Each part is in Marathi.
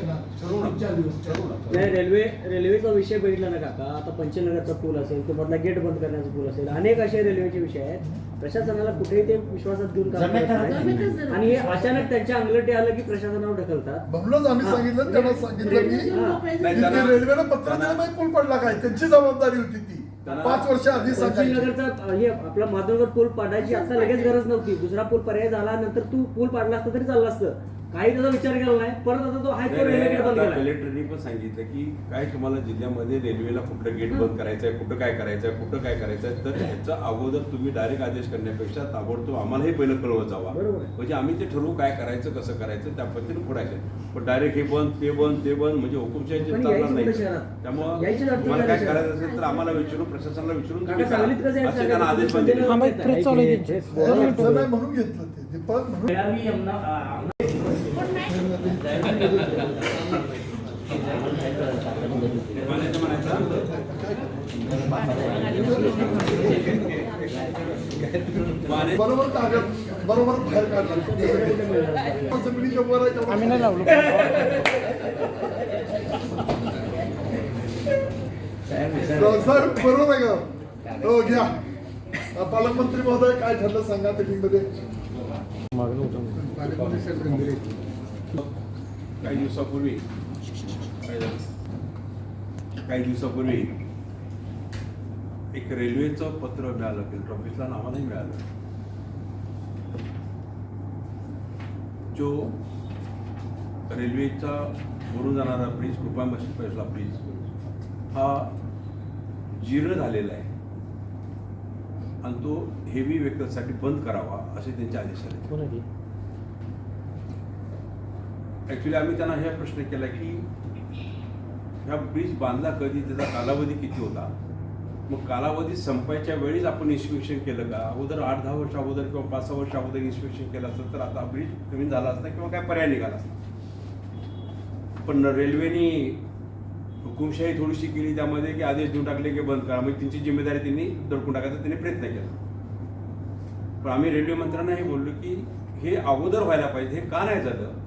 दिवस. नाही रेल्वे रेल्वेचा विषय बघितला ना काका आता पंचनगरचा पूल असेल तो मधला गेट बंद करण्याचा पूल असेल अनेक असे रेल्वेचे विषय आहेत. प्रशासनाला कुठेही ते विश्वासात घेऊन काम जमेत करत नाही. आणि हे अचानक त्यांच्या अंगलटी आलं की प्रशासनावर ढकलतात. म्हणूनच आम्ही सांगितलं त्यांना सांगितलं की. नाही, की त्यांना- ते रेल्वेला पत्र दिलं नाही पूल पडला काय? त्यांची जबाबदारी होती ती. पाच वर्ष आधी सांगायची. पंचनगरचा हे आपला माधवनगर पूल पाडायची आता लगेच गरज नव्हती. दुसरा पूल पर्याय झाला नंतर तू पूल पाडला असता तरी चालला असतं. काही त्याचा विचार केला नाही. परत आता तो कलेक्टरनी पण सांगितलं की काय तुम्हाला जिल्ह्यामध्ये रेल्वेला कुठं गेट बंद करायचं आहे कुठं काय करायचं आहे कुठं काय करायचं आहे तर ह्याचा अगोदर तुम्ही डायरेक्ट आदेश करण्यापेक्षा ताबडतोब आम्हालाही पहिलं कळवत जावा. म्हणजे आम्ही ते ठरवू काय करायचं कसं करायचं त्या पद्धतीने फोडायचं पण डायरेक्ट हे बंद ते बंद ते बंद म्हणजे हुकुमशाही चालणार नाही? त्यामुळं तुम्हाला काय करायचं. असेल तर आम्हाला विचारून प्रशासनाला विचारून असे त्यांना आदेश पण दिले म्हणून घेतलं ते बरोबर कागद बरोबर बाहेर काढला. आम्ही नाही लावलो. सर बरोबर आहे का? हो घ्या. पालकमंत्री महोदय काय ठरलं सांगा मीटिंगमध्ये? मागणी होतं काही दिवसापूर्वी. काय झालं? काही दिवसापूर्वी एक रेल्वेचं पत्र मिळालं कलेक्टर ऑफिसला नावा नाही मिळालं. जो रेल्वेचा भरून जाणारा ब्रिज कृपा पैसला ब्रिज हा जीर्ण झालेला आहे. आणि तो हेवी व्हेकलसाठी बंद करावा असे त्यांचे आदेश आले. ॲक्च्युली आम्ही त्यांना हे प्रश्न केला की ह्या ब्रिज बांधला कधी त्याचा कालावधी किती होता? मग कालावधी संपायच्या वेळीच आपण इन्स्पेक्शन केलं का? अगोदर आठ दहा वर्ष अगोदर किंवा पाच सहा वर्ष अगोदर इन्स्पेक्शन केलं असतं तर आता ब्रिज कमी झाला असता किंवा काय पर्याय निघाला असता. पण रेल्वेने हुकुमशाही थोडीशी केली त्यामध्ये की आदेश देऊन टाकले की बंद करा. म्हणजे त्यांची जिम्मेदारी त्यांनी दडकून टाकायचा त्यांनी प्रयत्न केला. पण आम्ही रेल्वे मंत्र्यांना हे बोललो की हे अगोदर व्हायला पाहिजे हे का नाही झालं?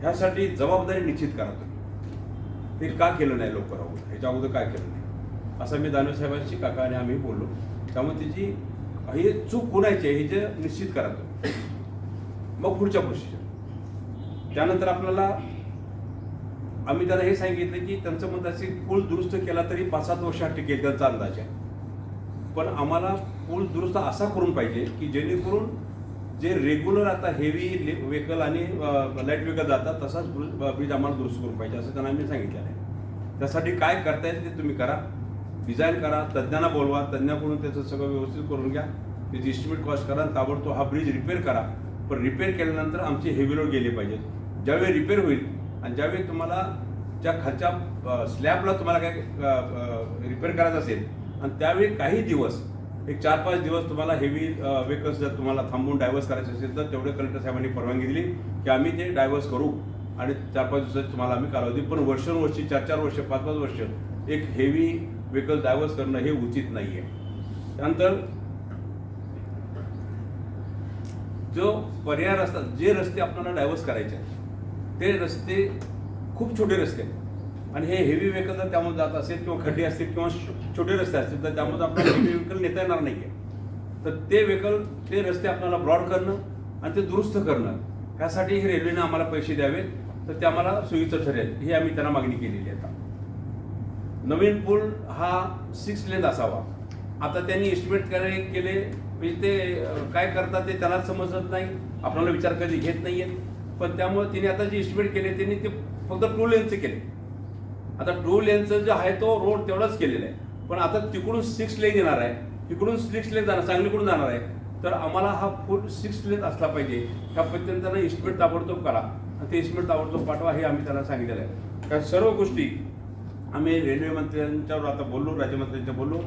ह्यासाठी जबाबदारी निश्चित करा तुम्ही. हे का केलं नाही लवकर अगोदर? ह्याच्या अगोदर काय केलं नाही? असं मी दानवे साहेबांशी काका आणि आम्ही बोललो. त्यामुळे त्याची हे चूक कोणाची आहे हे जे निश्चित करा तुम्ही. मग पुढच्या प्रोसिजर त्यानंतर आपल्याला आम्ही त्यांना हे सांगितलं की त्यांचं मत की पूल दुरुस्त केला तरी पाच सात वर्षात टिकेल त्यांचा अंदाज आहे. पण आम्हाला पूल दुरुस्त असा करून पाहिजे की जेणेकरून जे रेग्युलर आता हेवी व्हेकल आणि लाइट व्हेकल जातात तसाच ब्रिज आम्हाला दुरुस्त करून पाहिजे असं त्यांना आम्ही सांगितलेलं आहे. त्यासाठी काय करता येईल ते तुम्ही करा. डिझाईन करा तज्ज्ञांना बोलवा तज्ज्ञाकडून त्याचं सगळं व्यवस्थित करून घ्या. त्याची इस्टिमेट कॉस्ट करा आणि ताबडतोब हा ब्रिज रिपेअर करा. पण रिपेअर केल्यानंतर आमचे हेवी रोड गेले पाहिजेत. ज्यावेळी रिपेअर होईल आणि ज्यावेळी तुम्हाला ज्या खालच्या स्लॅबला तुम्हाला काय रिपेअर करायचं असेल आणि त्यावेळी काही दिवस एक चार पाच दिवस तुम्हाला हेवी व्हेकल्स जर तुम्हाला थांबवून डायव्हर्स करायचे असेल तर तेवढे कलेक्टर साहेबांनी परवानगी दिली की आम्ही ते डायव्हर्स करू. आणि चार पाच दिवसात तुम्हाला आम्ही कालावधी पण वर्षानुवर्षी चार चार वर्ष पाच पाच वर्ष एक हेवी वेहिकल डायव्हर्स करणं हे उचित नाही आहे त्यानंतर जो पर्याय रस्ता जे रस्ते आपल्याला डायव्हर्स करायचे आहेत, ते रस्ते खूप छोटे रस्ते आहेत. आणि हे हेवी व्हेकल जर त्यामध्ये जात असेल किंवा खड्डे असतील किंवा छोटे रस्ते असतील तर त्यामध्ये आपल्याला हेवी व्हेकल नेता येणार नाही आहे तर ते व्हेकल ते रस्ते आपल्याला ब्रॉड करणं आणि ते दुरुस्त करणं ह्यासाठी हे रेल्वेने आम्हाला पैसे द्यावे. तर ते आम्हाला सोयीचं ठरेल. ही आम्ही त्यांना मागणी केलेली आहे आता. नवीन पूल हा सिक्स लेन असावा. आता त्यांनी एस्टिमेट करे केले म्हणजे ते काय करतात ते त्यांना समजत नाही. आपल्याला विचार कधी घेत नाहीयेत. पण त्यामुळे तिने आता जे एस्टिमेट केले त्यांनी ते फक्त टू लेनचे केले. आता टू लेनचं जे आहे तो रोड तेवढाच केलेला आहे. पण आता तिकडून सिक्स लेन येणार आहे. तिकडून सिक्स लेन जाणार सांगलीकडून जाणार आहे. तर आम्हाला हा फुल सिक्स लेन असला पाहिजे. ह्या पद्धतीने त्यांना एस्टिमेट ताबडतोब करा. आणि ते एस्टिमेट ताबडतोब पाठवा हे आम्ही त्यांना सांगितलेलं आहे. त्या सर्व गोष्टी आम्ही रेल्वे मंत्र्यांच्यावर आता बोललो राज्यमंत्र्यांच्या बोललो.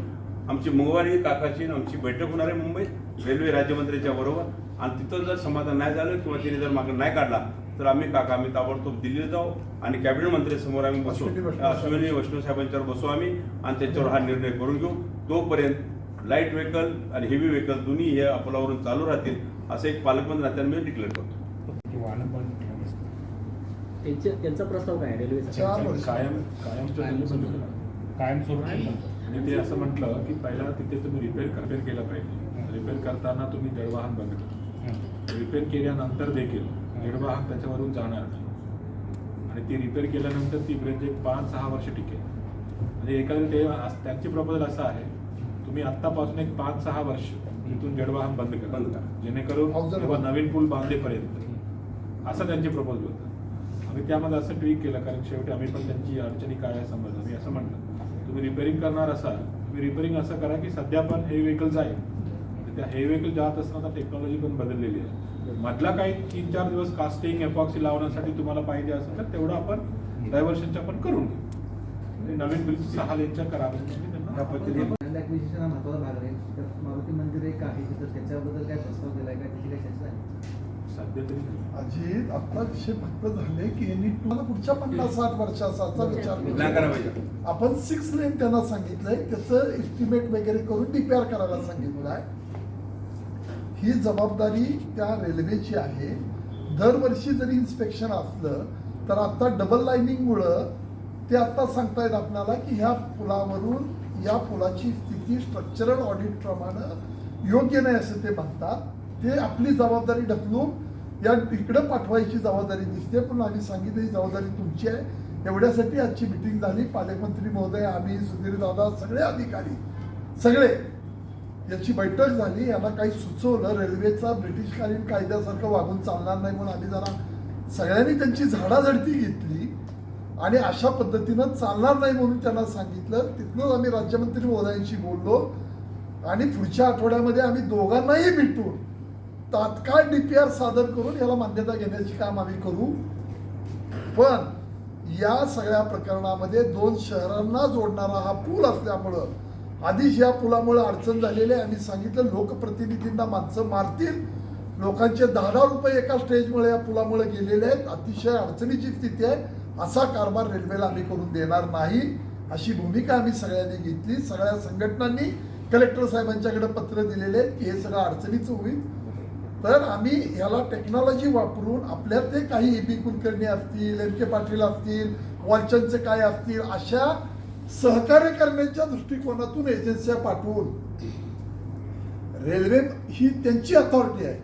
आमची मंगळवारी काकाची आमची बैठक होणार आहे मुंबईत. रेल्वे राज्यमंत्र्यांच्या बरोबर. आणि तिथं जर समाधान नाही झालं किंवा तिने जर मागं नाही काढला तर आम्ही काका आम्ही ताबडतोब दिल्लीला जाऊ आणि कॅबिनेट मंत्र्यांसमोर आम्ही बसू. अश्विनी वैष्णव. साहेबांच्यावर बसू आम्ही आणि त्याच्यावर हा निर्णय करून घेऊ. तोपर्यंत लाइट व्हेकल आणि हेवी व्हेकल दोन्ही हे अकोलावरून चालू राहतील असं एक पालकमंत्री नात्याने मी डिक्लेअर करतो. त्यांचे त्यांचा प्रस्ताव काय रेल्वेचा. कायम कायमस्वरूपी आणि? ते असं म्हटलं की पहिला तिथे तुम्ही रिपेअर रिपेअर केलं पाहिजे. रिपेअर करताना तुम्ही जडवाहन बंद करा रिपेअर केल्यानंतर देखील जडवाहन त्याच्यावरून जाणार नाही. आणि ती रिपेअर केल्यानंतर ती ब्रिज एक पाच सहा वर्ष टिकेल. म्हणजे एखादं ते त्यांची प्रपोजल असं आहे तुम्ही आत्तापासून एक पाच सहा वर्ष इथून जडवाहन बंद करा. बंद करा. जेणेकरून बंद. नवीन पूल बांधेपर्यंत. असं त्यांची प्रपोजल होतं. आम्ही त्यामध्ये असं ट्विक केलं कारण शेवटी आम्ही पण त्यांची अडचणी काय आहे समजलं. मी असं म्हटलं तुम्ही रिपेअरिंग करणार असाल तुम्ही रिपेअरिंग असं करा की सध्या पण हे व्हेकल जाईल त्या हे व्हेकल जात असताना टेक्नॉलॉजी पण बदललेली आहे. मधला काही तीन चार दिवस कास्टिंग एपॉक्सी लावण्यासाठी तुम्हाला पाहिजे असेल तर तेवढं आपण डायव्हर्शनच्या आपण करून घेऊ म्हणजे नवीन ब्रिज सहा लेनच्या करा त्यांना ह्या पद्धतीने लँड ऍक्विजिशन महत्त्वाचा भाग आहे. तर मारुती मंदिर एक आहे तिथं त्याच्याबद्दल काय प्रस्ताव दिलाय का? त्याची काही चर्चा आहे सध्या तरी नाही. अजित आता विषय फक्त झाले की यांनी तुम्हाला पुढच्या पन्नास साठ वर्षाचा विचार आपण सिक्स लेन त्यांना सांगितलंय त्याचं एस्टिमेट वगैरे करून डीपीआर करायला सांगितलं आहे ही जबाबदारी त्या रेल्वेची आहे. दरवर्षी जरी इन्स्पेक्शन असलं तर आत्ता डबल लाईनिंगमुळं ते आता सांगतायत आपल्याला की ह्या पुलावरून या पुलाची स्थिती स्ट्रक्चरल ऑडिट प्रमाणे योग्य नाही असं ते म्हणतात. ते आपली जबाबदारी ढकलून या इकडं पाठवायची जबाबदारी दिसते. पण आम्ही सांगितलं ही जबाबदारी तुमची आहे. एवढ्यासाठी आजची मिटिंग झाली. पालकमंत्री महोदय आम्ही सुधीर दादा सगळे अधिकारी सगळे याची बैठक झाली याला काही सुचवलं रेल्वेचा ब्रिटिशकालीन कायद्यासारखं वागून चालणार नाही म्हणून आम्ही जरा सगळ्यांनी त्यांची झाडाझडती घेतली आणि अशा पद्धतीनं चालणार नाही म्हणून त्यांना सांगितलं. तिथनंच आम्ही राज्यमंत्री महोदयांशी बोललो आणि पुढच्या आठवड्यामध्ये आम्ही दोघांनाही भेटून तात्काळ डी पी आर सादर करून याला मान्यता घेण्याचे काम आम्ही करू. पण या सगळ्या प्रकरणामध्ये दोन शहरांना जोडणारा हा पूल असल्यामुळं आधीच या पुलामुळे अडचण झालेली आहे. आम्ही सांगितलं लोकप्रतिनिधींना माणसं मारतील. लोकांचे दहा दहा रुपये एका स्टेजमुळे या पुलामुळे गेलेले आहेत. अतिशय अडचणीची स्थिती आहे. असा कारभार रेल्वेला आम्ही करून देणार नाही. अशी भूमिका आम्ही सगळ्यांनी घेतली. सगळ्या संघटनांनी कलेक्टर साहेबांच्याकडे पत्र दिलेले आहेत की हे सगळं अडचणीचं होईल. तर आम्ही ह्याला टेक्नॉलॉजी वापरून आपल्यातले काही ए बी कुलकर्णी असतील एम के पाटील असतील वालचंदचे काय असतील अशा सहकार्य करण्याच्या दृष्टिकोनातून एजन्स्या पाठवून. रेल्वे ही त्यांची अथॉरिटी आहे.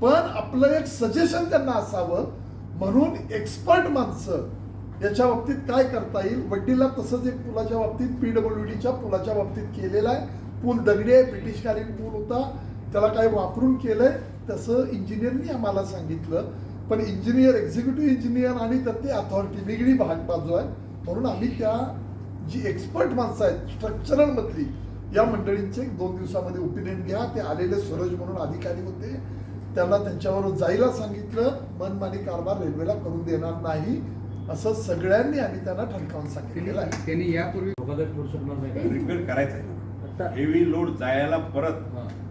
पण आपलं एक सजेशन त्यांना असावं म्हणून एक्सपर्ट माणसं याच्या बाबतीत काय करता येईल? वड्डीला तसंच एक पुलाच्या बाबतीत पी डब्ल्यू डीच्या पुलाच्या बाबतीत केलेला आहे. पूल दगडी आहे ब्रिटिशकालीन पूल होता. त्याला काय वापरून केलंय. तसं इंजिनियरनी आम्हाला सांगितलं. पण इंजिनियर एक्झिक्युटिव्ह इंजिनियर आणि त्यातली अथॉरिटी वेगळी भाग बाजू आहे. म्हणून आम्ही त्या जी एक्सपर्ट माणसं आहेत स्ट्रक्चरल मधली या मंडळींचे दोन दिवसामध्ये ओपिनियन घ्या. ते आलेले सूरज म्हणून अधिकारी होते. त्यांना त्यांच्यावर जायला सांगितलं. मनमानी कारभार रेल्वेला करून देणार नाही. असं सगळ्यांनी आम्ही त्यांना ठणकावून सांगितलेलं आहे. त्यांनी यापूर्वी रिपेअर करायचं आहे हेवी लोड जायला परत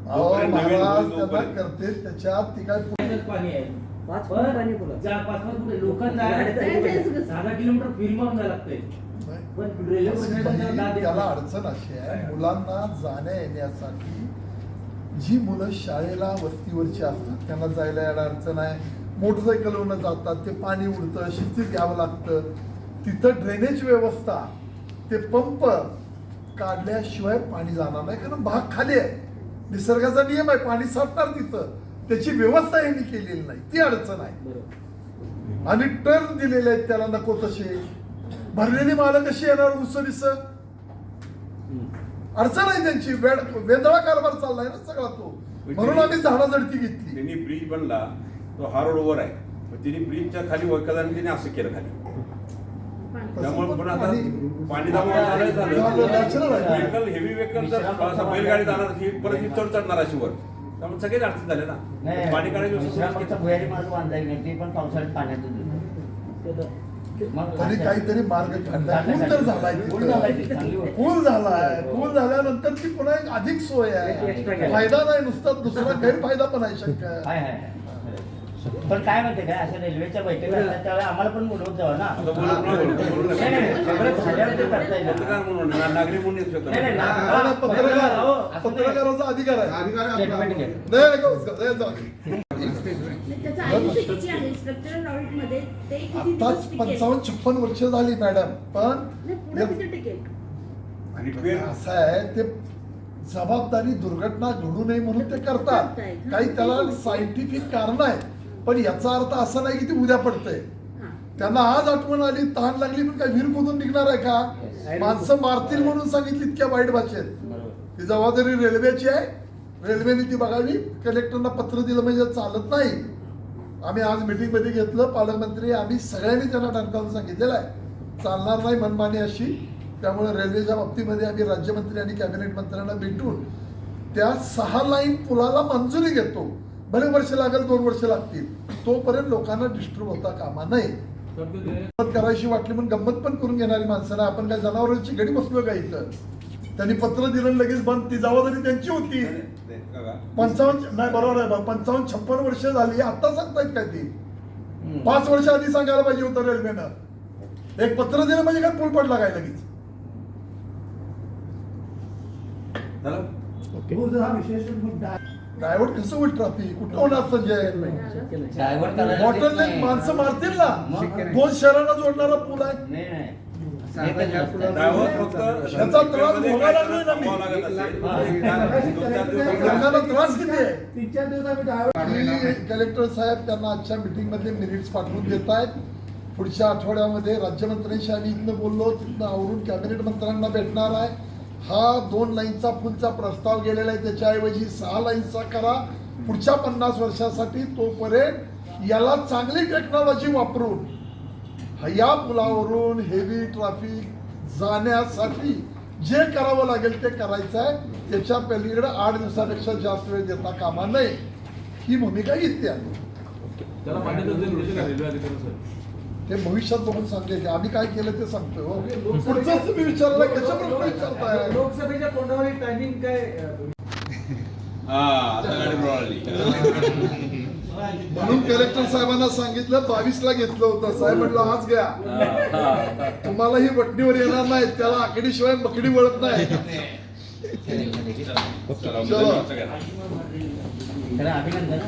महाराज त्यांना. करते. त्याच्यात ती काय पाणी आहे. पाच पाणी लोकांना सहा किलोमीटर. फिल्म जायला लागतंय. त्याला देत त्याला. अडचण अशी आहे मुलांना जाण्या येण्यासाठी जी मुलं शाळेला वस्तीवरची असतात त्यांना जायला यायला अडचण आहे. मोटरसायकलवरनं जातात ते पाणी उडतं शिस्तीत घ्यावं लागतं. तिथं ड्रेनेज व्यवस्था ते पंप काढल्याशिवाय पाणी जाणार नाही कारण भाग खाली आहे. निसर्गाचा नियम आहे पाणी साठणार तिथं. त्याची व्यवस्था यांनी केलेली नाही ती अडचण आहे. आणि टर्न दिलेले आहेत त्याला नको तसे. भरलेली मालं कशी येणार उसरीस हम्म. अडचण आहे त्यांची. वेळ वेंधळा कारभार चाललाय ना सगळा तो. म्हणून आम्ही झाडाझडती घेतली. त्यांनी ब्रिज बनला तो हा रोड ओव्हर आहे. तिने ब्रिजच्या खाली वैकलाने तिने असं केलं खाली. त्यामुळे पण आता पाणी. व्हेकल हेवी व्हेकल जर बैलगाडी जाणार ही परत ही चढ चढणार अशी वर. त्यामुळे सगळेच अडचण झाले ना. पाणी काढायची दुसरा फक्त व्यवस्था भुयारी मार्ग बांधायला नाही ते पण पावसाळ्यात पाण्यातच ते तर- मग तरी काहीतरी मार्ग काढला पूल तर झालाय. पूल झालाय. पूल पूल झाल्यानंतर ती पुन्हा एक अधिक सोय आहे. फायदा नाही नुसता दुसरा गैरफायदा पण आहे शक्य. पण काय म्हणते काय असं रेल्वेच्या बैठका असतात त्यावेळेला आम्हाला पण बोलवत जावं ना. हो. पत्रकाराचा अधिकार आहे? स्ट्रक्चरल ते किती दिवस आताच टिकेल? पंचावन्न छप्पन वर्ष झाली मॅडम. पण नाही, पुढे या- किती टिकेल? आणि असं आहे ते जबाबदारी दुर्घटना घडू नये म्हणून ते करतात. करतायत. काही त्याला सायंटिफिक कारण आहे. पण याचा अर्थ असा नाही की ते उद्या पडतंय. हा. त्यांना आज आठवण आली तहान लागली पण काय विहीर खोदून निघणार आहे का? माणसं मारतील म्हणून सांगितली इतक्या वाईट भाषेत. बरोबर. ही जबाबदारी रेल्वेची आहे. रेल्वेने ती बघावी. कलेक्टरना पत्र दिलं म्हणजे चालत नाही. आम्ही आज मीटिंगमध्ये घेतलं पालकमंत्री आम्ही सगळ्यांनी त्यांना ठणकावून सांगितलेलं आहे. चालणार नाही मनमानी अशी. त्यामुळे रेल्वेच्या बाबतीमध्ये आम्ही राज्यमंत्री आणि कॅबिनेट मंत्र्यांना भेटून त्या सहा लाईन पुलाला मंजुरी घेतो. भले वर्ष लागेल दोन वर्ष लागतील. तोपर्यंत लोकांना डिस्टर्ब होता कामा नये. गंमत करायची वाटली म्हणून गंमत पण करून घेणारी माणसं नाही आपण काय जनावरांची गडी बसलो का इथं? त्यांनी पत्र दिलं लगेच बंद. ती जबाबदारी त्यांची होती. पंचावन्न नाही बरोबर आहे बा. पंचावन्न छप्पन वर्ष झाली. आता सांगतायत काय ती? पाच वर्ष आधी सांगायला पाहिजे होतं रेल्वेनं. एक पत्र दिलं म्हणजे काय पूल पडला काय लगेच? झालं हो, हा. ड्रायव्हर कसं होईल ट्रॅफिक कुठं होणार संजय. माणसं मारतील ना? दोन शहरांना जोडणारा पूल आहे. फक्त त्याचा त्रास भोगायला ना मी. लागत असेल. हा. त्रास किती आहे? तीन चार दिवस आम्ही कलेक्टर साहेब त्यांना आजच्या मीटिंग मधले मिनिट्स पाठवून देत आहेत. पुढच्या आठवड्यामध्ये राज्यमंत्र्यांशी आम्ही इथनं बोललो तिथनं आवरून कॅबिनेट मंत्र्यांना भेटणार आहे. हा दोन लाईनचा पुलचा प्रस्ताव गेलेला आहे. त्याच्याऐवजी सहा लाईनचा करा. पुढच्या पन्नास वर्षासाठी तोपर्यंत याला चांगली टेक्नॉलॉजी वापरून हा- या पुलावरून हेवी ट्रॅफिक जाण्यासाठी जे करावं लागेल ते करायचं आहे. त्याच्या पलीकडे आठ दिवसापेक्षा जास्त वेळ देता कामा नये. ही भूमिका घेतली आहे. त्याला मान्यता दिली का रेल्वे अधिकारी सर ते भविष्यात बघून सांगते की आम्ही काय केलं ते सांगतोय हो. पुढचंच तुम्ही विचारलं कशा प्रश्न विचारताय? लोकसभेच्या तोंडावर टायमिंग काय हा आता गाडी मिळाली म्हणून कलेक्टर साहेबांना सांगितलं बावीस ला घेतलं होतं. साहेब म्हटलं आज घ्या. तुम्हाला ही वटणीवर येणार नाही त्याला आकडीशिवाय मकडी वळत नाही. अभिनंदन.